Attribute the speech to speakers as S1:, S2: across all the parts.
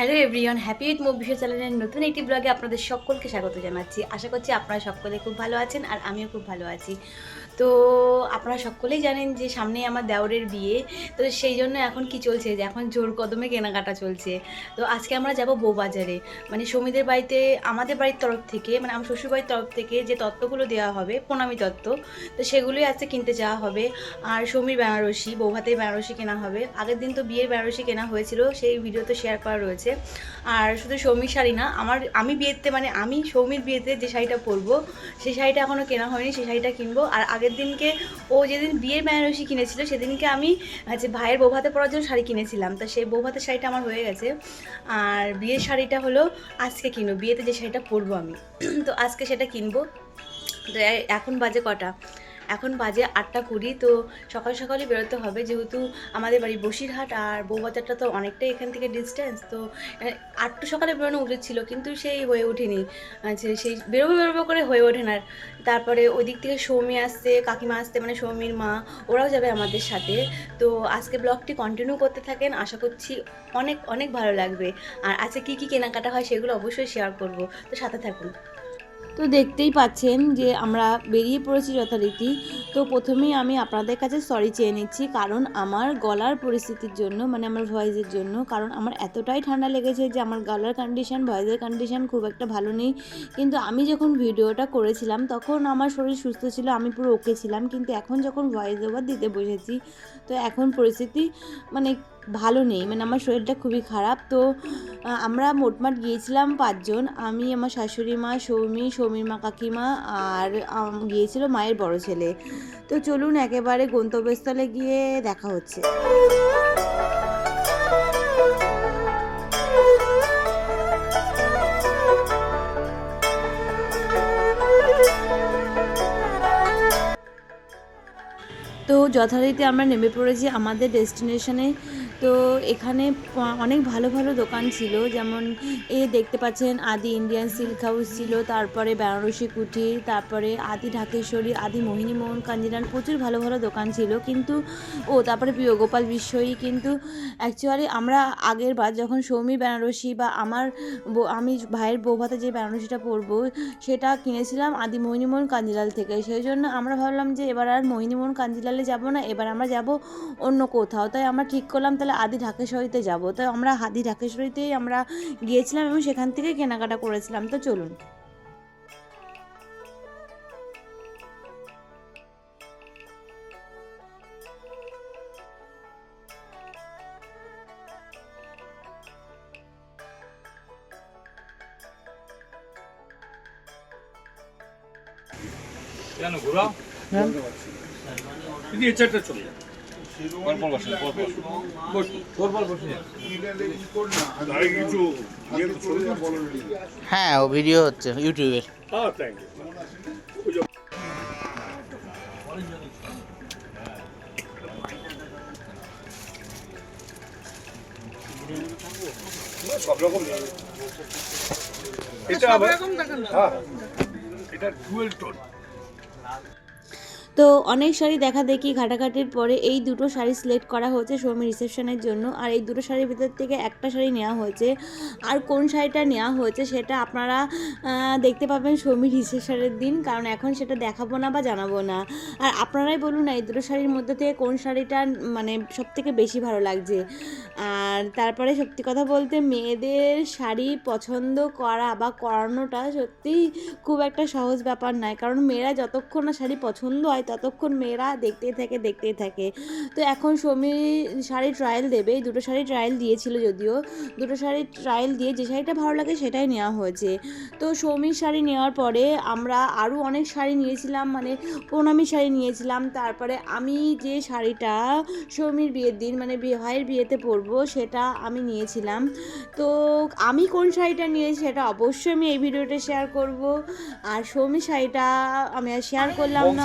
S1: Hello everyone, happy with move video চ্যানেলের নতুন একটি ব্লগে আপনাদের সকলকে স্বাগত জানাচ্ছি। আশা করছি আপনারা সকলে খুব ভালো আছেন আর আমিও খুব ভালো আছি। তো আপনারা সকলেই জানেন যে সামনেই আমার দেওরের বিয়ে, তো সেই জন্য এখন কি চলছে যে এখন জোর কদমে কেনাকাটা চলছে। তো আজকে আমরা যাব বউবাজারে। মানে সমিদের বাড়িতে, আমাদের বাড়ির তরফ থেকে মানে আমার শ্বশুরবাড়ির তরফ থেকে যে তত্ত্বগুলো দেওয়া হবে, প্রণামী তত্ত্ব, তো সেগুলোই আজকে কিনতে যাওয়া হবে। আর সমীর বেনারসি, বৌভাতের বেনারসি কেনা হবে। আগের দিন তো বিয়ের বেনারসি কেনা হয়েছিল, সেই ভিডিও তো শেয়ার করা রয়েছে। আর শুধু সৌমির শাড়ি না, আমার, আমি বিয়েতে মানে আমি সৌমির বিয়েতে যে শাড়িটা পরবো সেই শাড়িটা এখনও কেনা হয়নি সেই শাড়িটা কিনবো। আর আগের দিনকে ও যেদিন বিয়ের বেনারসি কিনেছিল, সেদিনকে আমি হচ্ছে ভাইয়ের বৌভাতে পরার জন্য শাড়ি কিনেছিলাম। তো সেই বৌভাতের শাড়িটা আমার হয়ে গেছে। আর বিয়ের শাড়িটা হলো আজকে কিনবো, বিয়েতে যে শাড়িটা পরবো আমি। তো আজকে সেটা কিনবো। তো এখন বাজে কটা? এখন বাজে আটটা কুড়ি, তো সকাল সকালই বেরোতে হবে। যেহেতু আমাদের বাড়ি বসিরহাট, আর বৌবাজারটা তো অনেকটাই এখান থেকে ডিস্টেন্স তো আটটু সকালে বেরোনো উচিত ছিল, কিন্তু সেই হয়ে ওঠেনি। আচ্ছা সেই বেরোবো বেরোবো করে হয়ে ওঠে না। তারপরে ওই দিক থেকে সৌমি আসছে, কাকিমা আসছে মানে সৌমির মা, ওরাও যাবে আমাদের সাথে। তো আজকে ব্লগটি কন্টিনিউ করতে থাকেন, আশা করছি অনেক অনেক ভালো লাগবে। আর আজকে কী কী কেনাকাটা হয় সেগুলো অবশ্যই শেয়ার করব। তো সাথে থাকুন। তো দেখতেই পাচ্ছেন যে আমরা বেরিয়ে পড়েছি যথারীতি। তো প্রথমেই আমি আপনাদের কাছে সরি চেয়ে নিচ্ছি, কারণ আমার গলার পরিস্থিতির জন্য মানে আমার ভয়েসের জন্য, কারণ আমার এতটাই ঠান্ডা লেগেছে যে আমার গলার কন্ডিশন ভয়েসের কন্ডিশন খুব একটা ভালো নেই। কিন্তু আমি যখন ভিডিওটা করেছিলাম, তখন আমার শরীর সুস্থ ছিল, আমি পুরো ওকে ছিলাম। কিন্তু এখন যখন ভয়েস ওভার দিতে বসেছি, তো এখন পরিস্থিতি মানে ভালো নেই মানে আমার শরীরটা খুবই খারাপ। তো আমরা মোটমাট গিয়েছিলাম পাঁচজন। আমি, আমার শাশুড়ি মা, সৌমি, সৌমির মা কাকিমা আর গিয়েছিল মায়ের বড় ছেলে। তো চলুন একেবারে গন্তব্যস্থলে গিয়ে দেখা হচ্ছে। তো যথারীতি আমরা নেমে পড়েছি আমাদের ডেস্টিনেশনে। তো এখানে অনেক ভালো ভালো দোকান ছিল। যেমন এ দেখতে পাচ্ছেন আদি ইন্ডিয়ান সিল্ক হাউস ছিল, তারপরে বেনারসি কুঠি, তারপরে আদি ঢাকেশ্বরী, আদি মোহিনী মোহন কাঞ্জিলাল প্রচুর ভালো ভালো দোকান ছিল। কিন্তু, ও, তারপরে প্রিয় গোপাল বিশ্বই কিন্তু অ্যাকচুয়ালি আমরা আগের বার যখন সৌমি বেনারসি বা আমার আমি ভাইয়ের বৌভাতে যে বেনারসিটা পরবো, সেটা কিনেছিলাম আদি মোহিনীমোহন কাঞ্জিলাল থেকে। সেই জন্য আমরা ভাবলাম যে এবার আর মোহিনীমোহন কাঞ্জিলালে যাব না, এবার আমরা যাব অন্য কোথাও। তাই আমরা ঠিক করলাম, তাহলে আদি ঢাকেশ্বরীতে যাব। তাই আমরা আদি ঢাকেশ্বরীতেই আমরা গিয়েছিলাম এবং সেখান থেকে কেনাকাটা করেছিলাম। তো চলুন।
S2: কেন ঘোরাও? দিদি এই চারটা চলে যান
S3: হ্যাঁ ও ভিডিও হচ্ছে ইউটিউবের
S2: সব রকম এটা
S1: তো অনেক শাড়ি দেখা দেখি ঘাটাঘাটির পরে এই দুটো শাড়ি সিলেক্ট করা হয়েছে সৌমি রিসেপশনের জন্য। আর এই দুটো শাড়ির ভিতর থেকে একটা শাড়ি নেওয়া হয়েছে। আর কোন শাড়িটা নেওয়া হয়েছে সেটা আপনারা দেখতে পাবেন সৌমির রিসেপশনের দিন। কারণ এখন সেটা দেখাবো না বা জানাব না। আর আপনারাই বলুন না, এই দুটো শাড়ির মধ্যে থেকে কোন শাড়িটা মানে সব থেকে বেশি ভালো লাগছে? আর তারপরে সত্যি কথা বলতে মেয়েদের শাড়ি পছন্দ করা বা করানোটা সত্যিই খুব একটা সহজ ব্যাপার নয়। কারণ মেয়েরা যতক্ষণ না শাড়ি পছন্দ হয় ততক্ষণ মেয়েরা দেখতেই থাকে দেখতেই থাকে। তো এখন সমী শাড়ি ট্রায়াল দেবে এই দুটো শাড়ি ট্রায়াল দিয়েছিল যদিও। দুটো শাড়ি ট্রায়াল দিয়ে যে শাড়িটা ভালো লাগে সেটাই নেওয়া হয়েছে। তো সৌমির শাড়ি নেওয়ার পরে আমরা আরও অনেক শাড়ি নিয়েছিলাম মানে প্রণামী শাড়ি নিয়েছিলাম। তারপরে আমি যে শাড়িটা সৌমির বিয়ের দিন মানে ভাইয়ের বিয়েতে পরবো সেটা আমি নিয়েছিলাম। তো আমি কোন শাড়িটা নিয়েছি সেটা অবশ্যই আমি এই ভিডিওটা শেয়ার করব। আর সৌমি শাড়িটা আমি আর শেয়ার করলাম না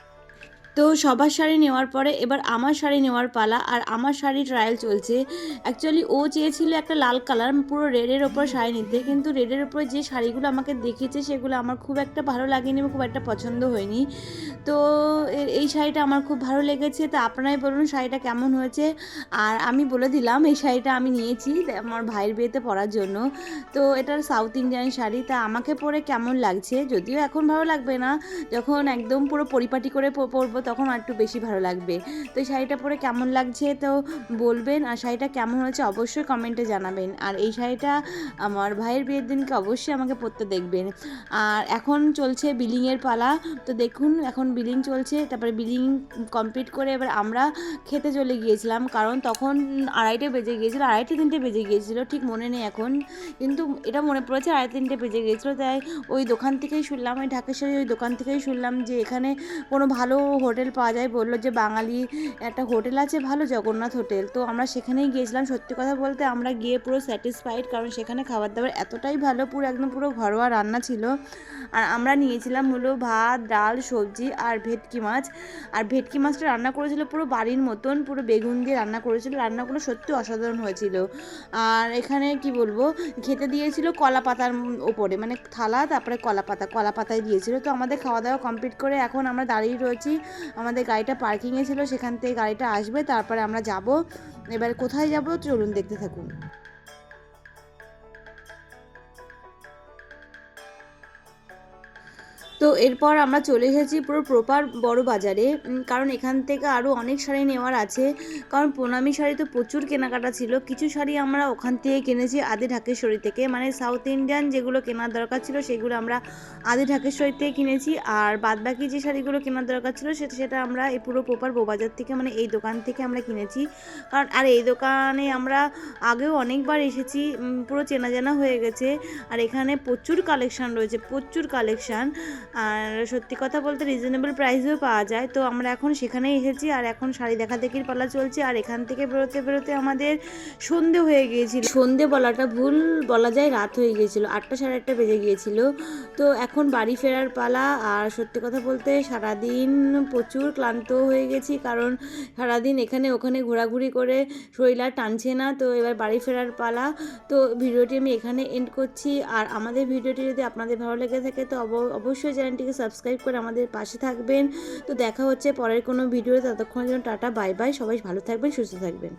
S1: তো সবার শাড়ি নেওয়ার পরে এবার আমার শাড়ি নেওয়ার পালা আর আমার শাড়ি ট্রায়াল চলছে। অ্যাকচুয়ালি ও চেয়েছিল একটা লাল কালার পুরো রেডের ওপর শাড়ি নিতে, কিন্তু রেডের ওপর যে শাড়িগুলো আমাকে দেখিয়েছে সেগুলো আমার খুব একটা ভালো লাগেনি এবং খুব একটা পছন্দ হয়নি। তো এই শাড়িটা আমার খুব ভালো লেগেছে। তো আপনারাই বলুন শাড়িটা কেমন হয়েছে। আর আমি বলে দিলাম, এই শাড়িটা আমি নিয়েছি আমার ভাইয়ের বিয়েতে পরার জন্য। তো এটার সাউথ ইন্ডিয়ান শাড়ি, তা আমাকে পরে কেমন লাগছে? যদিও এখন ভালো লাগবে না, যখন একদম পুরো পরিপাটি করে পরবো তখন আর একটু বেশি ভালো লাগবে। তো এই শাড়িটা পরে কেমন লাগছে তো বলবেন, আর শাড়িটা কেমন হয়েছে অবশ্যই কমেন্টে জানাবেন। আর এই শাড়িটা আমার ভাইয়ের বিয়ের দিনকে অবশ্যই আমাকে পরতে দেখবেন। আর এখন চলছে বিলিংয়ের পালা, তো দেখুন এখন বিলিং চলছে, তারপরে বিলিং কমপ্লিট করে এবার আমরা খেতে চলে গিয়েছিলাম, কারণ তখন আড়াইটে বেজে গিয়েছিল, আড়াইটে, তিনটে বেজে গিয়েছিল, ঠিক মনে নেই এখন। কিন্তু এটা মনে পড়েছে আড়াই তিনটে বেজে গিয়েছিল, তাই ওই দোকান থেকেই শুনলাম, ওই ঢাকেশ্বরী ওই দোকান থেকেই শুনলাম যে এখানে কোনো ভালো হোটেল পাওয়া যায়, বলল যে বাঙালি একটা হোটেল আছে, ভালো জগন্নাথ হোটেল। তো আমরা সেখানেই গিয়েছিলাম, সত্যি কথা বলতে আমরা গিয়ে পুরো স্যাটিসফাইড কারণ সেখানে খাবার দাবার এতটাই ভালো, পুরো একদম পুরো ঘরোয়া রান্না ছিল। আর আমরা নিয়েছিলাম হলো ভাত, ডাল, সবজি আর ভেটকি মাছ। আর ভেটকি মাছটা রান্না করেছিল পুরো বাড়ির মতন, পুরো বেগুন দিয়ে রান্না করেছিল। রান্নাগুলো সত্যি অসাধারণ হয়েছিল। আর এখানে কি বলব, খেতে দিয়েছিল কলা পাতার ওপরে মানে থালা, তারপরে কলা পাতা, কলা পাতায় দিয়েছিল। তো আমাদের খাওয়া দাওয়া কমপ্লিট করে এখন আমরা দাঁড়িয়ে রয়েছি আমাদের গাড়িটা পার্কিংয়ে ছিল, সেখান থেকে গাড়িটা আসবে, তারপরে আমরা যাব। এবার কোথায় যাব? চলুন দেখতে থাকুন। তো এরপর আমরা চলে এসেছি পুরো প্রপার বড় বাজারে কারণ এখান থেকে আরও অনেক শাড়ি নেওয়ার আছে। কারণ প্রণামী শাড়ি তো প্রচুর কেনাকাটা ছিল। কিছু শাড়ি আমরা ওখান থেকে কিনেছি আদি ঢাকেশ্বরী থেকে। মানে সাউথ ইন্ডিয়ান যেগুলো কেনার দরকার ছিল, সেগুলো আমরা আদি ঢাকেশ্বরী থেকে কিনেছি। আর বাদবাকি যে শাড়িগুলো কেনার দরকার ছিল, সেটা সেটা আমরা এই পুরো প্রপার বাজার থেকে মানে এই দোকান থেকে আমরা কিনেছি। কারণ, আর এই দোকানে আমরা আগেও অনেকবার এসেছি পুরো চেনা জানা হয়ে গেছে। আর এখানে প্রচুর কালেকশান রয়েছে, প্রচুর কালেকশান। আর সত্যি কথা বলতে রিজনেবল প্রাইসেও পাওয়া যায়। তো আমরা এখন সেখানেই এসেছি আর এখন শাড়ি দেখা দেখির পালা চলছে আর এখান থেকে বেরোতে বেরোতে আমাদের সন্ধে হয়ে গিয়েছিল। সন্ধে বলাটা ভুল বলা যায়, রাত হয়ে গিয়েছিল। আটটা সাড়ে আটটা বেজে গিয়েছিল। তো এখন বাড়ি ফেরার পালা আর সত্যি কথা বলতে সারাদিন প্রচুর ক্লান্ত হয়ে গেছি কারণ সারাদিন এখানে ওখানে ঘোরাঘুরি করে শরীর আর টানছে না। তো এবার বাড়ি ফেরার পালা। তো ভিডিওটি আমি এখানে এন্ড করছি। আর আমাদের ভিডিওটি যদি আপনাদের ভালো লেগে থাকে তো অব- অবশ্যই চ্যানেলটিকে সাবস্ক্রাইব করে আমাদের পাশে থাকবেন। তো দেখা হচ্ছে পরের কোনো ভিডিও ততক্ষণের জন্য টাটা, বাই বাই, সবাই ভালো থাকবেন, সুস্থ থাকবেন।